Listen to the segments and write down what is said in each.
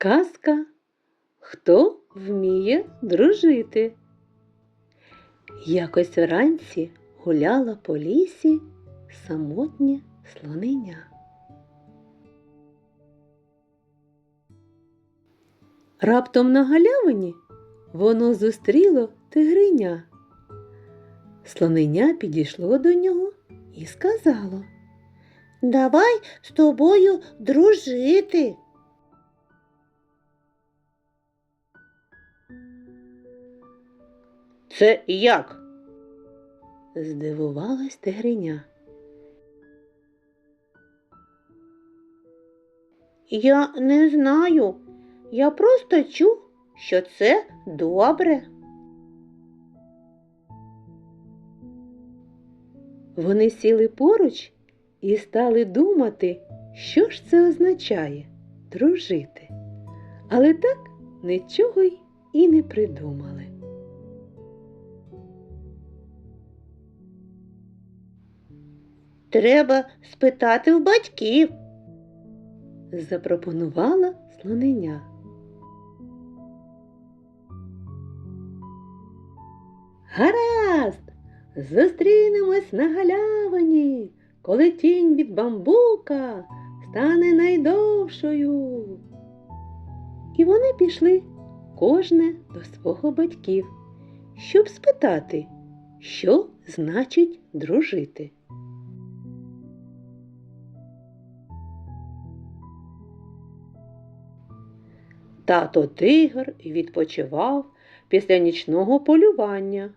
Казка Хто вміє дружити? Якось вранці гуляла по лісі самотнє слоненя. Раптом на галявині воно зустріло тигриня. Слоненя підійшло до нього і сказало. Давай з тобою дружити. Це як? Здивувалась тигриня. Я не знаю. Я просто чув, що це добре. Вони сіли поруч і стали думати, що ж це означає дружити. Але так нічого й і не придумали. Треба спитати в батьків. Запропонувала слоненя. Гаразд! Зустрінемось на галявині, коли тінь від бамбука стане найдовшою. І вони пішли кожне до свого батьків, щоб спитати, що значить дружити. Тато тигр відпочивав після нічного полювання.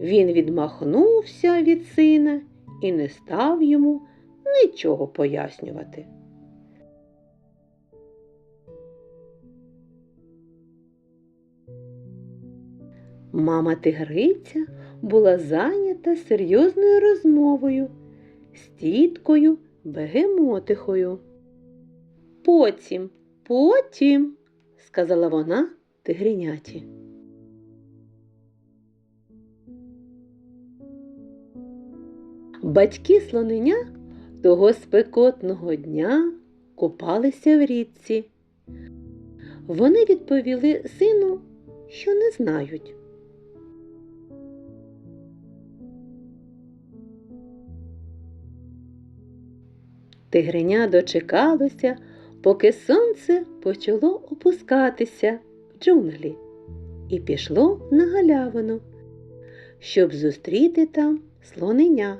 Він відмахнувся від сина і не став йому нічого пояснювати. Мама тигриця була зайнята серйозною розмовою з тіткою Бегемотихою. Потім, потім, сказала вона тигриняті. Батьки слоненя того спекотного дня купалися в річці. Вони відповіли сину, що не знають. Тигриня дочекалося, поки сонце почало опускатися в джунглі, і пішло на галявину, щоб зустріти там слоненя.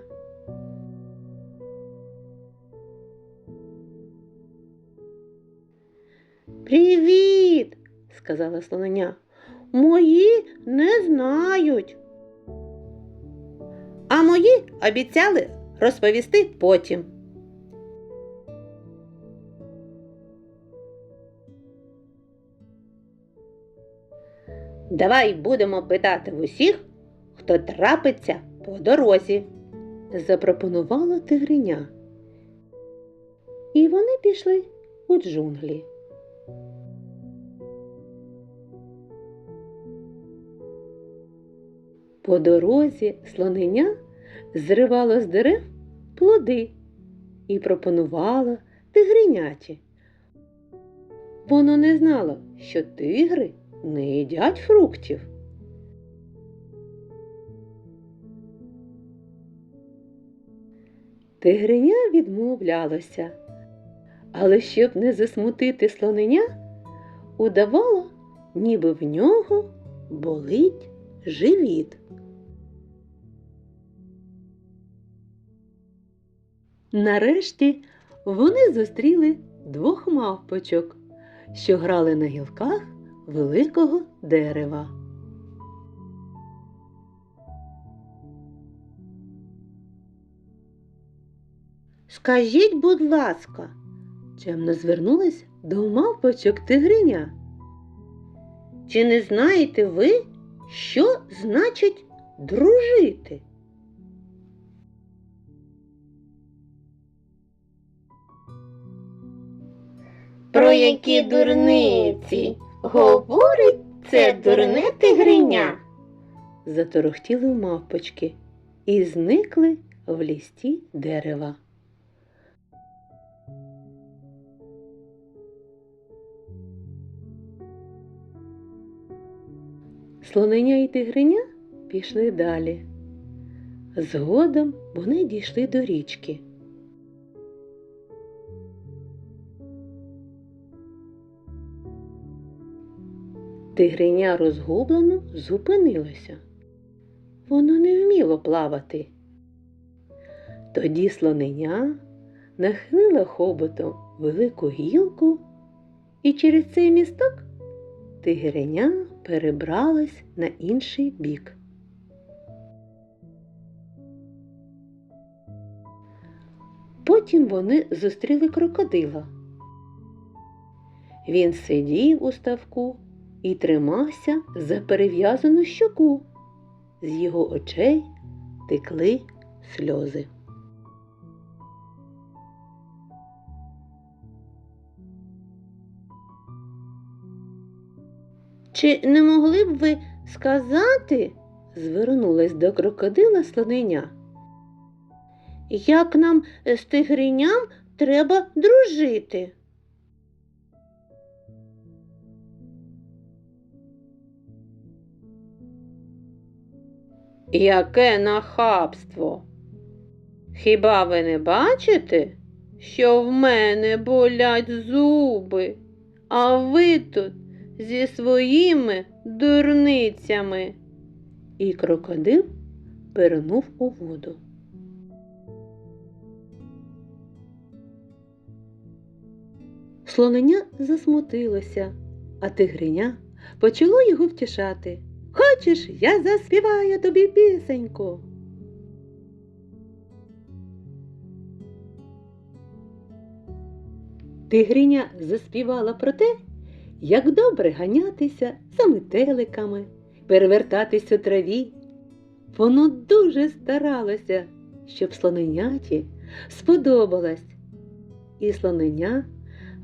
Привіт, сказала слоненя. Мої не знають. А мої обіцяли розповісти потім. Давай будемо питати в усіх, хто трапиться по дорозі. запропонувала тигриня. І вони пішли у джунглі. По дорозі слоненя зривало з дерев плоди і пропонувало тигриняті. Воно не знало, що тигри не їдять фруктів. Тигриня відмовлялося, але щоб не засмутити слоненя, удавало, ніби в нього болить живіт. Нарешті вони зустріли двох мавпочок, що грали на гілках великого дерева. Скажіть, будь ласка, Чемно звернулась до мавпочок тигриня. чи не знаєте ви, що значить дружити? Про які дурниці Говорить, це дурне тигриня. Заторохтіли мавпочки і зникли в лісті дерева. Слонення і тигриня пішли далі. Згодом вони дійшли до річки. Тигриня розгублено зупинилося. Воно не вміло плавати. Тоді слоненя нахилила хоботом велику гілку, і через цей місток тигриня перебралась на інший бік. Потім вони зустріли крокодила. Він сидів у ставку і тримався за перев'язану щоку. З його очей текли сльози. Чи не могли б ви сказати, Звернулась до крокодила слоненя. як нам з тигриням треба дружити? Яке нахабство! Хіба ви не бачите, що в мене болять зуби, а ви тут зі своїми дурницями? І крокодил пирнув у воду. Слоненя засмутилося, а тигриня почало його втішати. Хочеш, я заспіваю тобі пісеньку. Тигриня заспівала про те, як добре ганятися за метеликами, перевертатись у траві. Воно дуже старалося, щоб слоненяті сподобалось, і слоненя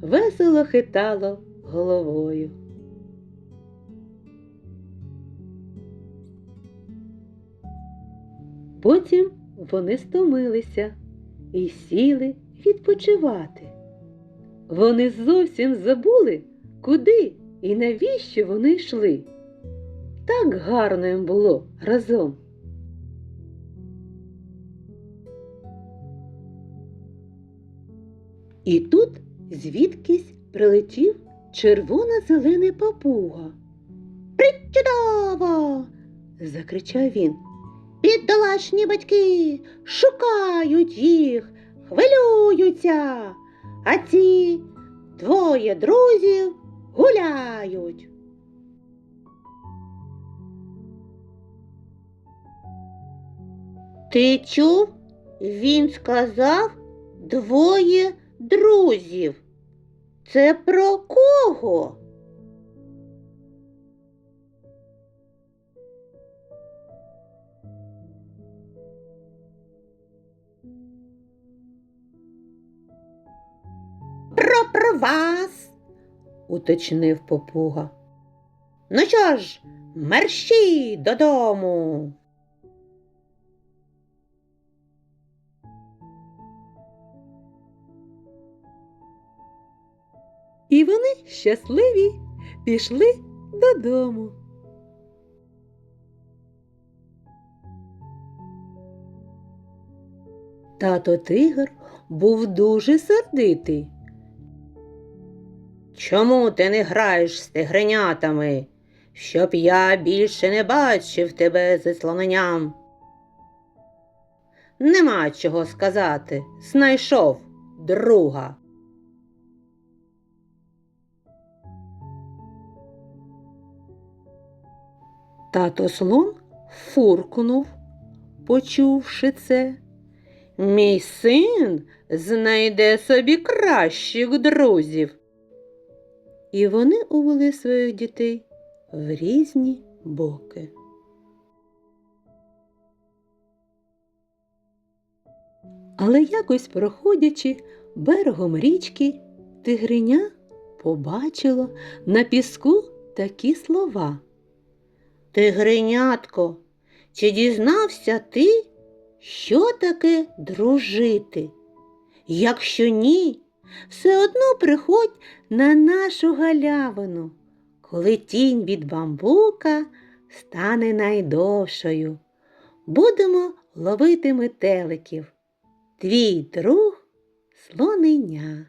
весело хитало головою. Потім вони стомилися і сіли відпочивати. Вони зовсім забули, куди і навіщо вони йшли. Так гарно їм було разом. І тут звідкись прилетів червоно-зелений папуга. Чудово! Закричав він. Бідолашні батьки шукають їх, хвилюються, а ці двоє друзів гуляють. Ти чув? Він сказав двоє друзів. Це про кого? Про, вас. уточнив попуга. Ну що ж, мерщій додому. І вони щасливі пішли додому. Тато тигр був дуже сердитий. Чому ти не граєш з тигренятами, щоб я більше не бачив тебе зі слоненям? Нема чого сказати, знайшов друга. Тато слон фуркнув, почувши це. Мій син знайде собі кращих друзів. І вони увели своїх дітей в різні боки. Але якось проходячи берегом річки, тигриня побачила на піску такі слова. Тигренятко, чи дізнався ти, що таке дружити? Якщо ні, все одно приходь на нашу галявину, коли тінь від бамбука стане найдовшою. Будемо ловити метеликів. Твій друг слонення.